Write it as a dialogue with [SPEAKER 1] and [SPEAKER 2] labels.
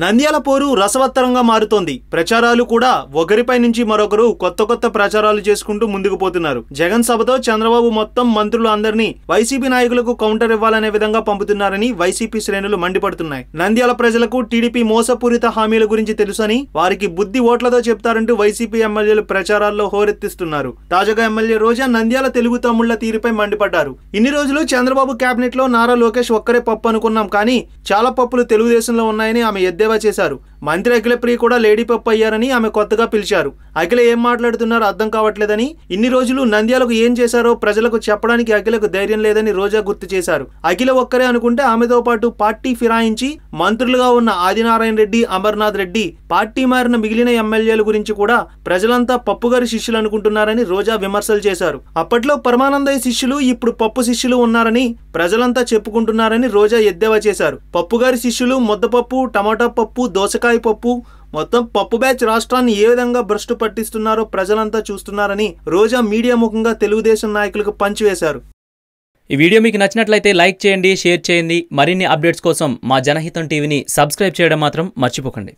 [SPEAKER 1] నంద్యాల పోరు రసవత్తరంగా మారుతోంది. ప్రచారాలు కూడా ఒకరిపై నుంచి మరొకరు కొత్త కొత్త ప్రచారాలు చేసుకుంటూ ముందుకు పోతున్నారు. జగన్ సభతో చంద్రబాబు మొత్తం మంత్రులు అందరినీ వైసీపీ నాయకులకు కౌంటర్ ఇవ్వాలనే విధంగా పంపుతున్నారని వైసీపీ శ్రేణులు మండిపడుతున్నాయి. నంద్యాల ప్రజలకు టీడీపీ మోసపూరిత హామీల గురించి తెలుసని వారికి బుద్ధి ఓట్లతో చెప్తారంటూ వైసీపీ ఎమ్మెల్యేలు ప్రచారాల్లో హోరెత్తిస్తున్నారు. తాజాగా ఎమ్మెల్యే రోజా నంద్యాల తెలుగు తమ్ముళ్ళ తీరుపై మండిపడ్డారు. ఇన్ని రోజులు చంద్రబాబు కేబినెట్లో నారా లోకేష్ ఒక్కరే పప్పు అనుకున్నాం కానీ చాలా పప్పులు తెలుగుదేశంలో ఉన్నాయని ఆమె ఎద్దేవా చేశారు. మంత్రి అఖిలప్రియ కూడా లేడీ పప్పు అయ్యారని ఆమె కొత్తగా పిలిచారు. అఖిల ఏం మాట్లాడుతున్నారో అర్థం కావట్లేదని ఇన్ని రోజులు నంద్యాలకు ఏం చేశారో ప్రజలకు చెప్పడానికి అఖిలకు ధైర్యం లేదని రోజా గుర్తు చేశారు. అఖిల ఒక్కరే అనుకుంటే ఆమెతో పాటు పార్టీ ఫిరాయించి మంత్రులుగా ఉన్న ఆదినారాయణ రెడ్డి అమర్నాథ్ రెడ్డి పార్టీ మారిన మిగిలిన ఎమ్మెల్యేల గురించి కూడా ప్రజలంతా పప్పుగారి శిష్యులు అనుకుంటున్నారని రోజా విమర్శలు చేశారు. అప్పట్లో పరమానందయ్య శిష్యులు ఇప్పుడు పప్పు శిష్యులు ఉన్నారని ప్రజలంతా చెప్పుకుంటున్నారని రోజా ఎద్దేవా చేశారు. పప్పుగారి శిష్యులు ముద్దపప్పు టమాటా పప్పు దోసకాయ పప్పు మొత్తం పప్పు బ్యాచ్ రాష్ట్రాన్ని ఏ విధంగా భ్రష్టు పట్టిస్తున్నారో ప్రజలంతా చూస్తున్నారని రోజా మీడియా ముఖంగా తెలుగుదేశం నాయకులకు పంచివేశారు.
[SPEAKER 2] ఈ వీడియో మీకు నచ్చినట్లయితే లైక్ చేయండి షేర్ చేయండి. మరిన్ని అప్డేట్స్ కోసం మా జనహితం టీవీని సబ్స్క్రైబ్ చేయడం మాత్రం మర్చిపోకండి.